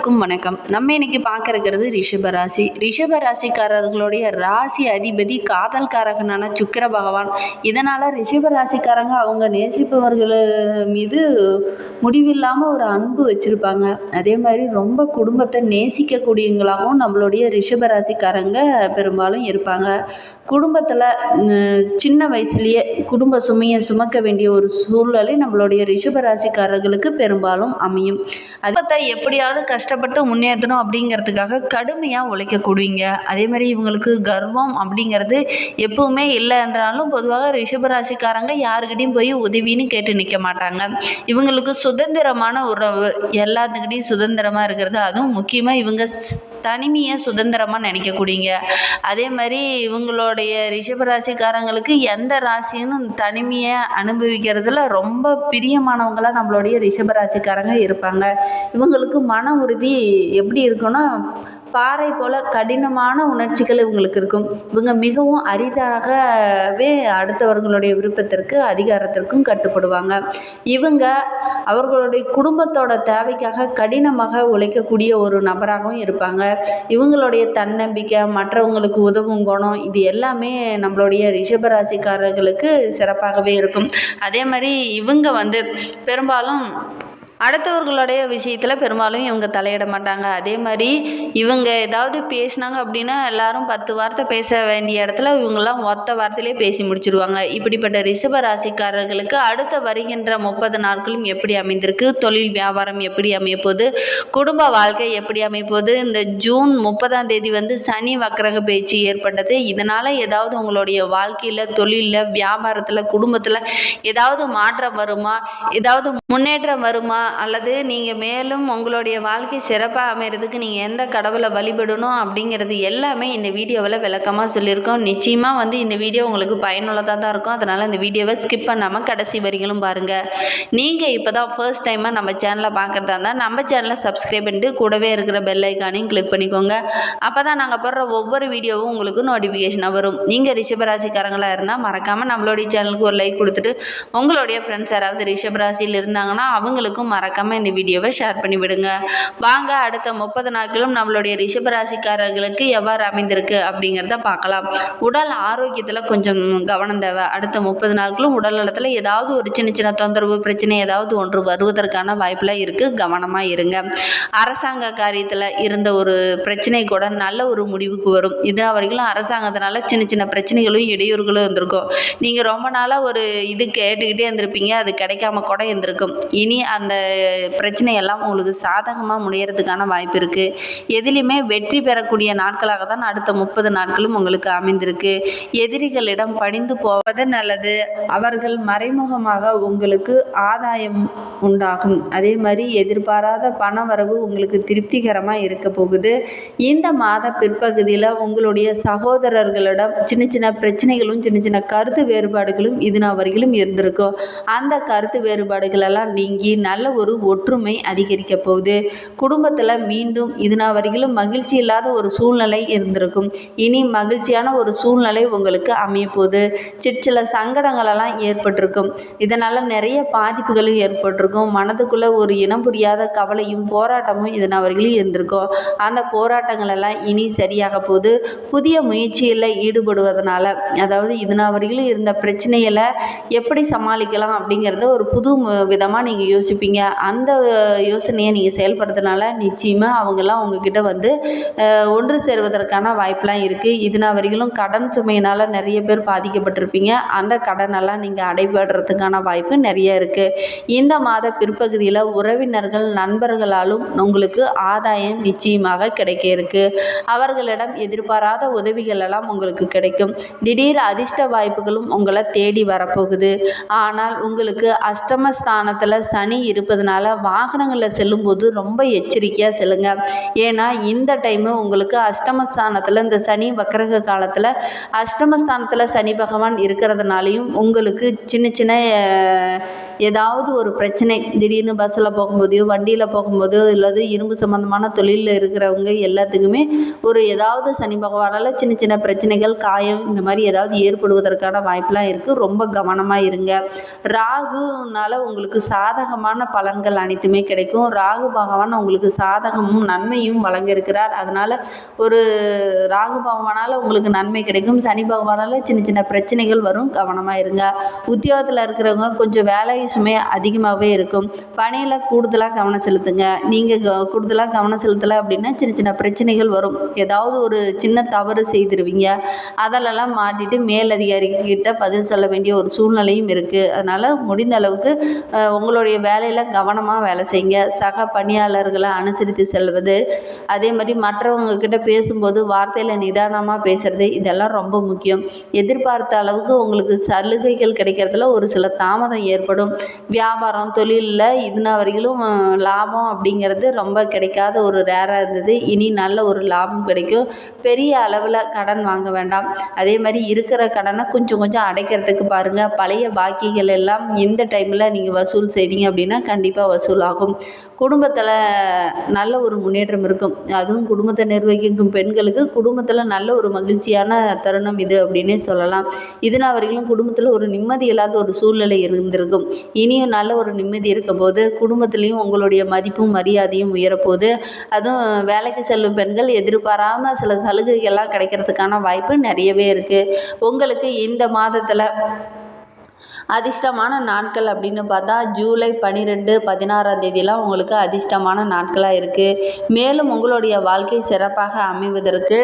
அனைவருக்கும் வணக்கம். நம்ம இன்னைக்கு பார்க்க இருக்கிறது ரிஷப ராசி. ரிஷப ராசிக்காரர்களுடைய ராசி அதிபதி காதல்காரகனான சுக்கர பகவான். இதனால் ரிஷப ராசிக்காரங்க அவங்க நேசிப்பவர்கள் மீது முடிவில்லாமல் ஒரு அன்பு வச்சுருப்பாங்க. அதே மாதிரி ரொம்ப குடும்பத்தை நேசிக்கக்கூடியவங்களாகவும் நம்மளுடைய ரிஷப ராசிக்காரங்க பெரும்பாலும் இருப்பாங்க. குடும்பத்தில் சின்ன வயசுலேயே குடும்ப சுமையை சுமக்க வேண்டிய ஒரு சூழ்நிலை நம்மளுடைய ரிஷப ராசிக்காரர்களுக்கு பெரும்பாலும் அமையும். அதை எப்படியாவது கஷ்டப்பட்டு முன்னேற்றணும் அப்படிங்கிறதுக்காக கடுமையாக உழைக்கக்கூடியங்க அதே மாதிரி இவங்களுக்கு கர்வம் அப்படிங்கிறது எப்பவுமே இல்லைன்றாலும் பொதுவாக ரிஷபராசிக்காரங்க யாருக்கிட்டையும் போய் உதவின்னு கேட்டு நிற்க மாட்டாங்க. இவங்களுக்கு சுதந்திரமான உறவு எல்லாத்துக்கிட்டையும் சுதந்திரமாக இருக்கிறது. அதுவும் முக்கியமாக இவங்க தனிமையை சுதந்திரமாக நினைக்கக்கூடியங்க. அதே மாதிரி இவங்களுடைய ரிஷபராசிக்காரங்களுக்கு எந்த ராசியும் தனிமையை அனுபவிக்கிறதுல ரொம்ப பிரியமானவங்களாக நம்மளுடைய ரிஷபராசிக்காரங்க இருப்பாங்க. இவங்களுக்கு மன உறுதி எப்படி இருக்குன்னா பாறை போல் கடினமான உணர்ச்சிகள் இவங்களுக்கு இருக்கும். இவங்க மிகவும் அரிதாகவே அடுத்தவர்களுடைய விருப்பத்திற்கு அதிகாரத்திற்கும் கட்டுப்படுவாங்க. இவங்க அவர்களுடைய குடும்பத்தோட தேவைக்காக கடினமாக உழைக்கக்கூடிய ஒரு நபராகவும் இருப்பாங்க. இவங்களுடைய தன்னம்பிக்கை மற்றவங்களுக்கு உதவும் குணம் இது எல்லாமே நம்மளுடைய ரிஷபராசிக்காரர்களுக்கு சிறப்பாகவே இருக்கும். அதே மாதிரி இவங்க வந்து பெரும்பாலும் அடுத்தவர்களுடைய விஷயத்தில் பெரும்பாலும் இவங்க தலையிட மாட்டாங்க. அதே மாதிரி இவங்க ஏதாவது பேசினாங்க அப்படின்னா எல்லாரும் பத்து வார்த்தை பேச வேண்டிய இடத்துல இவங்கெல்லாம் ஒத்த வார்த்தையிலே பேசி முடிச்சிருவாங்க. இப்படிப்பட்ட ரிஷப ராசிக்காரர்களுக்கு அடுத்த வருகின்ற முப்பது நாட்களும் எப்படி அமைந்திருக்கு? தொழில் வியாபாரம் எப்படி அமையப்போகுது? குடும்ப வாழ்க்கை எப்படி அமையப்போகுது? இந்த ஜூன் முப்பதாம் தேதி வந்து சனி வக்கரக பேச்சு ஏற்பட்டது. இதனால் ஏதாவது உங்களுடைய வாழ்க்கையில் தொழிலில் வியாபாரத்தில் குடும்பத்தில் ஏதாவது மாற்றம் வருமா? ஏதாவது முன்னேற்றம் வருமா? அல்லது நீங்கள் மேலும் உங்களுடைய வாழ்க்கை சிறப்பாக அமைகிறதுக்கு நீங்கள் எந்த கடவுளை வழிபடணும் அப்படிங்கிறது எல்லாமே இந்த வீடியோவில் விளக்கமாக சொல்லியிருக்கோம். நிச்சயமாக வந்து இந்த வீடியோ உங்களுக்கு பயனுள்ளதாக தான் இருக்கும். அதனால் இந்த வீடியோவை ஸ்கிப் பண்ணாமல் கடைசி வரிகளும் பாருங்கள் நீங்கள் இப்போ தான் ஃபர்ஸ்ட் டைமாக நம்ம சேனலை பார்க்குறதா இருந்தால் நம்ம சேனலை சப்ஸ்கிரைப் பண்ணிட்டு கூடவே இருக்கிற பெல் ஐக்கானையும் கிளிக் பண்ணிக்கோங்க. அப்போ தான் நாங்கள் போடுற ஒவ்வொரு வீடியோவும் உங்களுக்கு நோட்டிஃபிகேஷனாக வரும். நீங்கள் ரிஷபராசிக்காரங்களாக இருந்தால் மறக்காமல் நம்மளுடைய சேனலுக்கு ஒரு லைக் கொடுத்துட்டு உங்களுடைய ஃப்ரெண்ட்ஸ் யாராவது ரிஷபராசியில் இருந்தாங்கன்னா அவங்களுக்கும் மறக்காமல் இந்த வீடியோவை ஷேர் பண்ணி விடுங்க வாங்க அடுத்த முப்பது நாட்களும் நம்மளுடைய ரிஷபராசிக்காரர்களுக்கு எவ்வாறு அமைந்திருக்கு அப்படிங்கிறத பார்க்கலாம். உடல் ஆரோக்கியத்தில் கொஞ்சம் கவனம் தேவை. அடுத்த முப்பது நாட்களும் உடல் நலத்தில் ஏதாவது ஒரு சின்ன சின்ன தொந்தரவு பிரச்சனை ஏதாவது ஒன்று வருவதற்கான வாய்ப்பில் இருக்குது கவனமாக இருங்க. அரசாங்க காரியத்தில் இருந்த ஒரு பிரச்சனை கூட நல்ல ஒரு முடிவுக்கு வரும். இது வரைக்கும் அரசாங்கத்தினால சின்ன சின்ன பிரச்சனைகளும் இடையூறுகளும் இருந்திருக்கும். நீங்கள் ரொம்ப நாளாக ஒரு இது கேட்டுக்கிட்டே இருந்திருப்பீங்க. அது கிடைக்காம கூட இருந்திருக்கும். இனி அந்த பிரச்சனையெல்லாம் உங்களுக்கு சாதகமாக முடியறதுக்கான வாய்ப்பு இருக்குது எதிலையுமே வெற்றி பெறக்கூடிய நாட்களாக தான் அடுத்த முப்பது நாட்களும் உங்களுக்கு அமைந்திருக்கு. எதிரிகளிடம் பணிந்து போவது நல்லது. அவர்கள் மறைமுகமாக உங்களுக்கு ஆதாயம் உண்டாகும். அதே மாதிரி எதிர்பாராத பண வரவு உங்களுக்கு திருப்திகரமாக இருக்க போகுது. இந்த மாத பிற்பகுதியில் உங்களுடைய சகோதரர்களிடம் சின்ன சின்ன பிரச்சனைகளும் சின்ன சின்ன கருத்து வேறுபாடுகளும் இது வரையிலும் இருந்திருக்கும். அந்த கருத்து வேறுபாடுகளெல்லாம் நீங்கி நல்ல ஒரு ஒற்றுமை அதிகரிக்க போகுது. குடும்பத்தில் மீண்டும் இதுனா வரையிலும் மகிழ்ச்சி இல்லாத ஒரு சூழ்நிலை இருந்திருக்கும். இனி மகிழ்ச்சியான ஒரு சூழ்நிலை உங்களுக்கு அமையப்போகுது. சிற்சில சங்கடங்களெல்லாம் ஏற்பட்டிருக்கும். இதனால் நிறைய பாதிப்புகளும் ஏற்பட்டிருக்கும். மனதுக்குள்ளே ஒரு இனம் புரியாத கவலையும் போராட்டமும் இது வரையிலும் இருந்திருக்கும். அந்த போராட்டங்களெல்லாம் இனி சரியாக போகுது. புதிய முயற்சியில் ஈடுபடுவதனால அதாவது இது வரையிலும் இருந்த பிரச்சனைகளை எப்படி சமாளிக்கலாம் அப்படிங்கிறத ஒரு புது விதமாக நீங்கள் யோசிப்பீங்க. அந்த யோசனையை நீங்கள் செயல்படுறதுனால நிச்சயமாக அவங்கெல்லாம் உங்ககிட்ட வந்து ஒன்று சேருவதற்கான வாய்ப்பெலாம் இருக்குது இது நாள் வரையிலும் கடன் சுமையினால் நிறைய பேர் பாதிக்கப்பட்டிருப்பீங்க. அந்த கடனெல்லாம் நீங்கள் அடைபடுறதுக்கான வாய்ப்பு நிறைய இருக்குது இந்த மாத பிற்பகுதியில் உறவினர்கள் நண்பர்களாலும் உங்களுக்கு ஆதாயம் நிச்சயமாக கிடைக்க இருக்குது அவர்களிடம் எதிர்பாராத உதவிகள் எல்லாம் உங்களுக்கு கிடைக்கும். திடீர் அதிர்ஷ்ட வாய்ப்புகளும் உங்களை தேடி வரப்போகுது. ஆனால் உங்களுக்கு அஷ்டமஸ்தானத்தில் சனி இருப்பதனால வாகனங்களில் செல்லும்போது ரொம்ப எச்சரிக்கையாக செல்லுங்க. ஏன்னா இந்த டைமு உங்களுக்கு அஷ்டமஸ்தானத்தில் இந்த சனி வக்கரக காலத்தில் அஷ்டமஸ்தானத்தில் சனி பகவான் இருக்கிறதுனாலையும் உங்களுக்கு சின்ன சின்ன ஏதாவது ஒரு பிரச்சனை திடீர்னு பஸ்ஸில் போகும்போதையோ வண்டியில் போகும்போதோ இல்லது இரும்பு சம்மந்தமான தொழிலில் இருக்கிறவங்க எல்லாத்துக்குமே ஒரு ஏதாவது சனி பகவானால் சின்ன சின்ன பிரச்சனைகள் காயம் இந்த மாதிரி ஏதாவது ஏற்படுவதற்கான வாய்ப்பெலாம் இருக்குது ரொம்ப கவனமாக இருங்க. ராகுனால உங்களுக்கு சாதகமான பலன்கள் அனைத்துமே கிடைக்கும். ராகு பகவான் உங்களுக்கு சாதகமும் நன்மையும் வழங்கியிருக்கிறார். அதனால் ஒரு ராகு பகவானால் உங்களுக்கு நன்மை கிடைக்கும். சனி பகவானால் சின்ன சின்ன பிரச்சனைகள் வரும். கவனமாக இருங்க. உத்தியோகத்தில் இருக்கிறவங்க கொஞ்சம் வேலை சுமை அதிகமாகவே இருக்கும். பணியில் கூடுதலாக கவனம் செலுத்துங்க. நீங்கள் க கூடுதலாக கவனம் செலுத்தலை அப்படின்னா சின்ன சின்ன பிரச்சனைகள் வரும். ஏதாவது ஒரு சின்ன தவறு செய்திருவீங்க. அதிலெல்லாம் மாட்டிட்டு மேலதிகாரிகிட்ட பதில் சொல்ல வேண்டிய ஒரு சூழ்நிலையும் இருக்குது அதனால் முடிந்த அளவுக்கு உங்களுடைய வேலையில் கவனமாக வேலை செய்யுங்க. சக பணியாளர்களை அனுசரித்து செல்வது. அதே மாதிரி மற்றவங்க கிட்ட பேசும்போது வார்த்தையில் நிதானமாக பேசுறது இதெல்லாம் ரொம்ப முக்கியம். எதிர்பார்த்த அளவுக்கு உங்களுக்கு சலுகைகள் கிடைக்கிறதுல ஒரு சில தாமதம் ஏற்படும். வியாபாரம் தொழிலில் இதுனா வரையிலும் லாபம் அப்படிங்கிறது ரொம்ப கிடைக்காத ஒரு ரேராக இருந்தது. இனி நல்ல ஒரு லாபம் கிடைக்கும். பெரிய அளவில் கடன் வாங்க வேண்டாம். அதே மாதிரி இருக்கிற கடனை கொஞ்சம் கொஞ்சம் அடைக்கிறதுக்கு பாருங்கள் பழைய பாக்கிகள் எல்லாம் இந்த டைமில் நீங்கள் வசூல் செய்தீங்க அப்படின்னா கண்டிப்பாக வசூல் ஆகும். குடும்பத்தில் நல்ல ஒரு முன்னேற்றம் இருக்கும். அதுவும் குடும்பத்தை நிர்வகிக்கும் பெண்களுக்கு குடும்பத்தில் நல்ல ஒரு மகிழ்ச்சியான தருணம் இது அப்படின்னே சொல்லலாம். இதுனா வரையிலும் குடும்பத்தில் ஒரு நிம்மதி இல்லாத ஒரு சூழ்நிலை இருந்திருக்கும். இனியும் நல்ல ஒரு நிம்மதி இருக்கும்போது போது குடும்பத்துலேயும் உங்களுடைய மதிப்பும் மரியாதையும் உயரப்போகுது. அதுவும் வேலைக்கு செல்லும் பெண்கள் எதிர்பாராமல் சில சலுகைகள்லாம் கிடைக்கிறதுக்கான வாய்ப்பு நிறையவே இருக்குது உங்களுக்கு இந்த மாதத்தில் அதிர்ஷ்டமான நாட்கள் அப்படின்னு பார்த்தா ஜூலை பன்னிரெண்டு பதினாறாம் தேதியெலாம் உங்களுக்கு அதிர்ஷ்டமான நாட்களாக இருக்குது மேலும் உங்களுடைய வாழ்க்கை சிறப்பாக அமைவதற்கு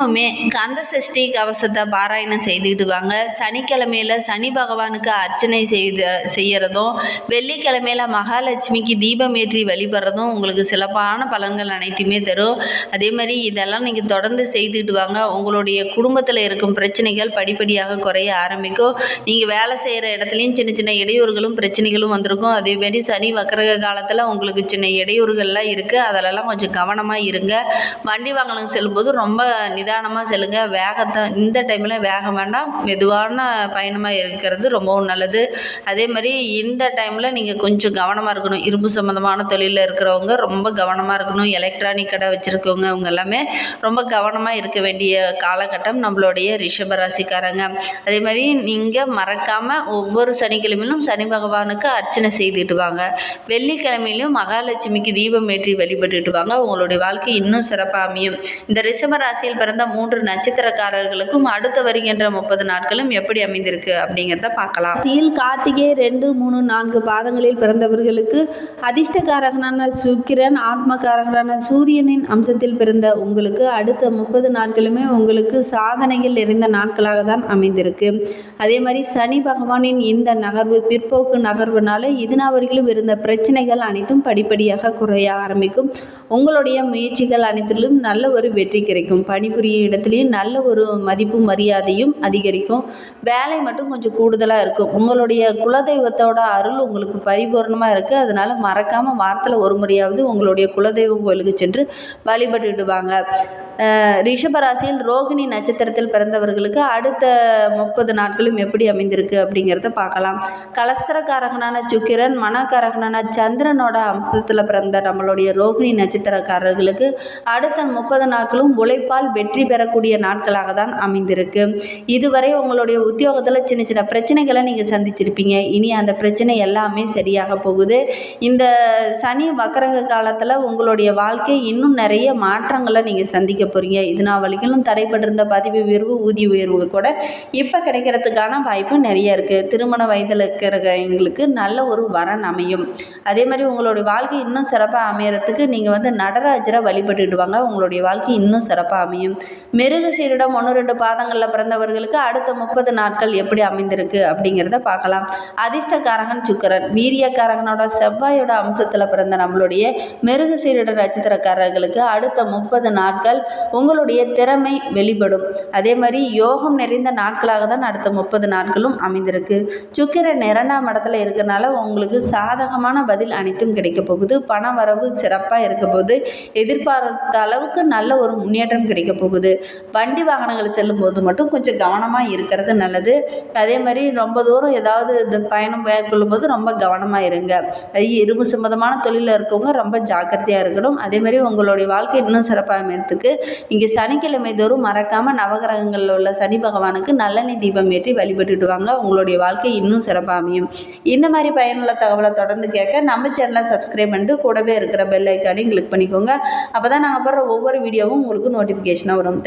எப்பவுமே கந்த சஷ்டி கவசத்தை பாராயணம் செய்துக்கிட்டு வாங்க சனிக்கிழமையில சனி பகவானுக்கு அர்ச்சனை செய்து செய்யறதும் வெள்ளிக்கிழமையில மகாலட்சுமிக்கு தீபம் ஏற்றி வழிபடுறதும் உங்களுக்கு சிறப்பான பலன்கள் அனைத்துமே தரும். அதே மாதிரி இதெல்லாம் நீங்கள் தொடர்ந்து செய்துக்கிட்டு வாங்க உங்களுடைய குடும்பத்தில் இருக்கும் பிரச்சனைகள் படிப்படியாக குறைய ஆரம்பிக்கும். நீங்கள் வேலை செய்கிற இடத்துலையும் சின்ன சின்ன இடையூறுகளும் பிரச்சனைகளும் வந்திருக்கும். அதே மாதிரி சனி வக்கரக காலத்தில் உங்களுக்கு சின்ன இடையூறுகள்லாம் இருக்குது அதிலெல்லாம் கொஞ்சம் கவனமாக இருங்க. வண்டி வாகனம் செல்லும்போது ரொம்ப நிதானமாக செல்லுங்க. வேகத்தை இந்த டைமில் வேகம் வேண்டாம். மெதுவான பயணமாக இருக்கிறது ரொம்பவும் நல்லது. அதே மாதிரி இந்த டைமில் நீங்கள் கொஞ்சம் கவனமாக இருக்கணும். இரும்பு சம்மந்தமான தொழிலில் இருக்கிறவங்க ரொம்ப கவனமாக இருக்கணும். எலக்ட்ரானிக் கடை வச்சுருக்கவங்க அவங்க எல்லாமே ரொம்ப கவனமாக இருக்க வேண்டிய காலகட்டம் நம்மளுடைய ரிஷபராசிக்காரங்க அதே மாதிரி நீங்கள் மறக்காமல் ஒவ்வொரு சனிக்கிழமையிலும் சனி பகவானுக்கு அர்ச்சனை செய்துட்டு வாங்க. வெள்ளிக்கிழமையிலும் மகாலட்சுமிக்கு தீபம் ஏற்றி வழிபட்டுட்டு வாங்க. உங்களுடைய வாழ்க்கை இன்னும் சிறப்பாக அமையும். இந்த ரிஷப ராசியில் பிறந்த மூன்று நட்சத்திரக்காரர்களுக்கும் அடுத்து வருகின்ற முப்பது நாட்களும் எப்படி அமைந்திருக்கு அப்படிங்கிறத பார்க்கலாம். சீல் கார்த்திகை ரெண்டு மூணு நான்கு பாதங்களில் பிறந்தவர்களுக்கு அதிர்ஷ்டக்காரகனான சுக்கிரன் ஆத்மகாரகனான சூரியனின் அம்சத்தில் பிறந்த உங்களுக்கு அடுத்த முப்பது நாட்களுமே உங்களுக்கு சாதனைகள் நிறைந்த நாட்களாக தான் அமைந்திருக்கு. அதே மாதிரி சனி பகவானின் இந்த நகர்வு பிற்போக்கு நகர்வுனால இதுநாவர்களும் இருந்த பிரச்சனைகள் அனைத்தும் படிப்படியாக குறைய ஆரம்பிக்கும். உங்களுடைய முயற்சிகள் அனைத்திலும் நல்ல ஒரு வெற்றி கிடைக்கும். பணிபுரியும் இடத்துலையும் நல்ல ஒரு மதிப்பும் மரியாதையும் அதிகரிக்கும். வேலை மட்டும் கொஞ்சம் கூடுதலாக இருக்கும். உங்களுடைய குலதெய்வத்தோட அருள் உங்களுக்கு பரிபூர்ணமாக இருக்குது அதனால் மறக்காமல் வாரத்தில் ஒரு முறையாவது உங்களுடைய குலதெய்வம் கோயிலுக்கு சென்று வழிபட்டுடுவாங்க ரிஷபராசியில் ரோகிணி நட்சத்திரத்தில் பிறந்தவர்களுக்கு அடுத்த முப்பது நாட்களும் எப்படி அமைந்திருக்கு அப்படிங்கிறத பார்க்கலாம். கலஸ்தரக்காரகனான சுக்கிரன் மனக்காரகனான சந்திரனோட அம்சத்தில் பிறந்த நம்மளுடைய ரோகிணி நட்சத்திரக்காரர்களுக்கு அடுத்த முப்பது நாட்களும் உழைப்பால் வெற்றி வெற்றி பெறக்கூடிய நாட்களாக தான் அமைந்திருக்கு. இதுவரை உங்களுடைய உத்தியோகத்தில் சின்ன சின்ன பிரச்சனைகளை நீங்கள் சந்திச்சிருப்பீங்க. இனி அந்த பிரச்சனை எல்லாமே சரியாக போகுது. இந்த சனி வக்கரக காலத்தில் உங்களுடைய வாழ்க்கை இன்னும் நிறைய மாற்றங்களை நீங்கள் சந்திக்க போகிறீங்க இது நான் வரைக்கும் தடைப்பட்டிருந்த பதவி உயர்வு ஊதிய உயர்வு கூட இப்போ கிடைக்கிறதுக்கான வாய்ப்பு நிறைய இருக்குது திருமண வயதில் இருக்கிறவங்களுக்கு நல்ல ஒரு வரன் அமையும். அதே மாதிரி உங்களுடைய வாழ்க்கை இன்னும் சிறப்பாக அமையறதுக்கு நீங்கள் வந்து நடராஜரை வழிபட்டுடுவாங்க உங்களுடைய வாழ்க்கை இன்னும் சிறப்பாக அமையும். மிருக சீரிடம் ஒன்று ரெண்டு பாதங்களில் பிறந்தவர்களுக்கு அடுத்த முப்பது நாட்கள் எப்படி அமைந்திருக்கு அப்படிங்கிறத பார்க்கலாம். அதிர்ஷ்டக்காரகன் சுக்கரன். வீரியக்காரகனோட செவ்வாயோட அம்சத்தில் பிறந்த நம்மளுடைய மிருக சீரிட நட்சத்திரக்காரர்களுக்கு அடுத்த முப்பது நாட்கள் உங்களுடைய திறமை வெளிப்படும். அதே மாதிரி யோகம் நிறைந்த நாட்களாக தான் அடுத்த முப்பது நாட்களும் அமைந்திருக்கு. சுக்கிரன் இரண்டாம் இடத்துல இருக்கிறனால உங்களுக்கு சாதகமான பதில் அனைத்தும் கிடைக்க போகுது. பண வரவு சிறப்பாக இருக்க போது எதிர்பார்த்த அளவுக்கு நல்ல ஒரு முன்னேற்றம் கிடைக்க போகுது. போகுது. வண்டி வாகனங்கள் செல்லும்போது மட்டும் கொஞ்சம் கவனமாக இருக்கிறது நல்லது. அதே மாதிரி ரொம்ப தூரம் ஏதாவது இந்த பயணம் மேற்கொள்ளும்போது ரொம்ப கவனமாக இருங்க. இரும்பு சம்மந்தமான தொழிலில் இருக்கவங்க ரொம்ப ஜாக்கிரதையாக இருக்கணும். அதே மாதிரி உங்களுடைய வாழ்க்கை இன்னும் சிறப்பாக அமையறதுக்கு இங்கே சனிக்கிழமை தோறும் மறக்காமல் நவகிரகங்களில் உள்ள சனி பகவானுக்கு நல்லெண்ணெய் தீபம் ஏற்றி வழிபட்டுடுவாங்க. உங்களுடைய வாழ்க்கை இன்னும் சிறப்பாக அமையும். இந்த மாதிரி பயனுள்ள தகவலை தொடர்ந்து கேட்க நம்ம சேனலை சப்ஸ்கிரைப் பண்ணிட்டு கூடவே இருக்கிற பெல் ஐக்கானையும் கிளிக் பண்ணிக்கோங்க. அப்போ தான் நாங்கள் போடுற ஒவ்வொரு வீடியோவும் உங்களுக்கு நோட்டிஃபிகேஷனாக வரும்